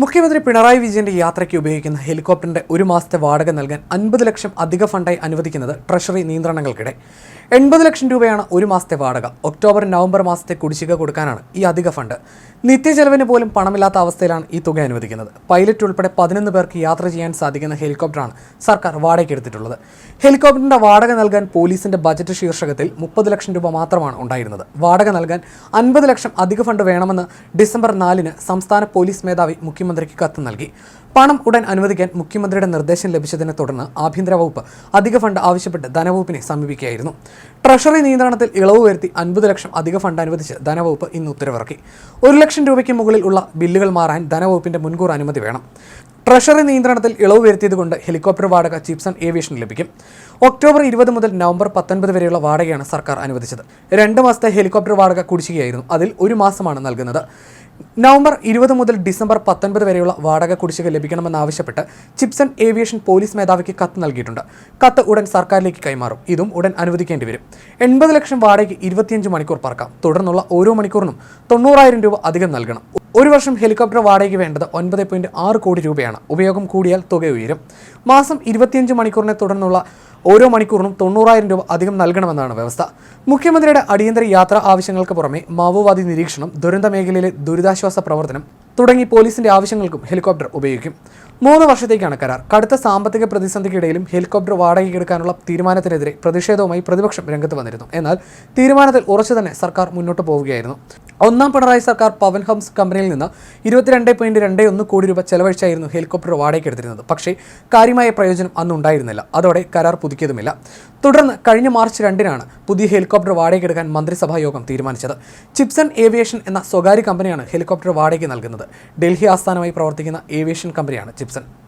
മുഖ്യമന്ത്രി പിണറായി വിജയന്റെ യാത്രയ്ക്ക് ഉപയോഗിക്കുന്ന ഹെലികോപ്റ്ററിന്റെ ഒരു മാസത്തെ വാടക നൽകാൻ അൻപത് ലക്ഷം അധിക ഫണ്ടായി അനുവദിക്കുന്നത് ട്രഷറി നിയന്ത്രണങ്ങൾക്കിടെ. എൺപത് ലക്ഷം രൂപയാണ് ഒരു മാസത്തെ വാടക. ഒക്ടോബർ നവംബർ മാസത്തെ കുടിശ്ശിക കൊടുക്കാനാണ് ഈ അധിക ഫണ്ട്. നിത്യചെലവിന് പോലും പണമില്ലാത്ത അവസ്ഥയിലാണ് ഈ തുക അനുവദിക്കുന്നത്. പൈലറ്റ് ഉൾപ്പെടെ പതിനൊന്ന് പേർക്ക് യാത്ര ചെയ്യാൻ സാധിക്കുന്ന ഹെലികോപ്റ്ററാണ് സർക്കാർ വാടകയ്ക്ക് എടുത്തിട്ടുള്ളത്. ഹെലികോപ്റ്ററിന്റെ വാടക നൽകാൻ പോലീസിന്റെ ബജറ്റ് ശീർഷകത്തിൽ മുപ്പത് ലക്ഷം രൂപ മാത്രമാണ് ഉണ്ടായിരുന്നത്. വാടക നൽകാൻ അൻപത് ലക്ഷം അധിക ഫണ്ട് വേണമെന്ന് ഡിസംബർ നാലിന് സംസ്ഥാന പോലീസ് മേധാവി മുഖ്യമന്ത്രിക്ക് കത്ത് നൽകി. പണം ഉടൻ അനുവദിക്കാൻ മുഖ്യമന്ത്രിയുടെ നിർദ്ദേശം ലഭിച്ചതിനെ തുടർന്ന് ആഭ്യന്തര വകുപ്പ് അധിക ഫണ്ട് ആവശ്യപ്പെട്ട് ധനവകുപ്പിനെ സമീപിക്കുകയായിരുന്നു. ട്രഷറി നിയന്ത്രണത്തിൽ ഇളവ് വരുത്തി അൻപത് ലക്ഷം അധിക ഫണ്ട് അനുവദിച്ച് ധനവകുപ്പ് ഇന്ന് ഉത്തരവിറക്കി. ഒരു ലക്ഷം രൂപയ്ക്ക് മുകളിൽ ഉള്ള ബില്ലുകൾ മാറാൻ ധനവകുപ്പിന്റെ മുൻകൂർ അനുമതി വേണം. ട്രഷറി നിയന്ത്രണത്തിൽ ഇളവ് വരുത്തിയതുകൊണ്ട് ഹെലികോപ്റ്റർ വാടക ചിപ്സൺ ഏവിയേഷൻ ലഭിക്കും. ഒക്ടോബർ ഇരുപത് മുതൽ നവംബർ പത്തൊൻപത് വരെയുള്ള വാടകയാണ് സർക്കാർ അനുവദിച്ചത്. രണ്ട് മാസത്തെ ഹെലികോപ്റ്റർ വാടക കുടിശ്ശികയായിരുന്നു. അതിൽ ഒരു മാസമാണ് നൽകുന്നത്. നവംബർ ഇരുപത് മുതൽ ഡിസംബർ പത്തൊൻപത് വരെയുള്ള വാടക കുടിശ്ശിക ലഭിക്കണമെന്നാവശ്യപ്പെട്ട് ചിപ്സൺ ഏവിയേഷൻ പോലീസ് മേധാവിക്ക് കത്ത് നൽകിയിട്ടുണ്ട്. കത്ത് ഉടൻ സർക്കാരിലേക്ക് കൈമാറും. ഇതും ഉടൻ അനുവദിക്കേണ്ടി വരും. എൺപത് ലക്ഷം വാടകയ്ക്ക് ഇരുപത്തിയഞ്ച് മണിക്കൂർ പറക്കാം. തുടർന്നുള്ള ഓരോ മണിക്കൂറിനും തൊണ്ണൂറായിരം രൂപ അധികം നൽകണം. ഒരു വർഷം ഹെലികോപ്റ്റർ വാടകയ്ക്ക് വേണ്ടത് ഒൻപത് പോയിന്റ് ആറ് കോടി രൂപയാണ്. ഉപയോഗം കൂടിയാൽ തുക ഉയരും. മാസം ഇരുപത്തിയഞ്ച് മണിക്കൂറിനെ തുടർന്നുള്ള ഓരോ മണിക്കൂറിനും തൊണ്ണൂറായിരം രൂപ അധികം നൽകണമെന്നാണ് വ്യവസ്ഥ. മുഖ്യമന്ത്രിയുടെ അടിയന്തര യാത്രാ ആവശ്യങ്ങൾക്ക് പുറമെ മാവോവാദി നിരീക്ഷണം ദുരന്ത മേഖലയിലെ ദുരിതാശ്വാസ പ്രവർത്തനം തുടങ്ങി പോലീസിന്റെ ആവശ്യങ്ങൾക്കും ഹെലികോപ്റ്റർ ഉപയോഗിക്കും. മൂന്ന് വർഷത്തേക്കാണ് കരാർ. കടുത്ത സാമ്പത്തിക പ്രതിസന്ധിക്കിടയിലും ഹെലികോപ്റ്റർ വാടകയ്ക്കെടുക്കാനുള്ള തീരുമാനത്തിനെതിരെ പ്രതിഷേധവുമായി പ്രതിപക്ഷം രംഗത്ത് വന്നിരുന്നു. എന്നാൽ തീരുമാനത്തിൽ ഉറച്ചു തന്നെ സർക്കാർ മുന്നോട്ട് പോവുകയായിരുന്നു. ഒന്നാം പിണറായി സർക്കാർ പവൻ ഹംസ് കമ്പനിയിൽ നിന്ന് ഇരുപത്തിരണ്ട് പോയിന്റ് രണ്ട് ഒന്ന് കോടി രൂപ ചെലവഴിച്ചായിരുന്നു ഹെലികോപ്റ്റർ വാടകയ്ക്ക് എടുത്തിരുന്നത്. പക്ഷേ കാര്യമായ പ്രയോജനം അന്നുണ്ടായിരുന്നില്ല അതോടെ കരാർ പുതുക്കിയതുമില്ല. തുടർന്ന് കഴിഞ്ഞ മാർച്ച് രണ്ടിനാണ് പുതിയ ഹെലികോപ്റ്റർ വാടകയ്ക്കെടുക്കാൻ മന്ത്രിസഭാ യോഗം തീരുമാനിച്ചത്. ചിപ്സൺ ഏവിയേഷൻ എന്ന സ്വകാര്യ കമ്പനിയാണ് ഹെലികോപ്റ്റർ വാടകയ്ക്ക് നൽകുന്നത്. ഡൽഹി ആസ്ഥാനമായി പ്രവർത്തിക്കുന്ന ഏവിയേഷൻ കമ്പനിയാണ് ചിപ്സൺ.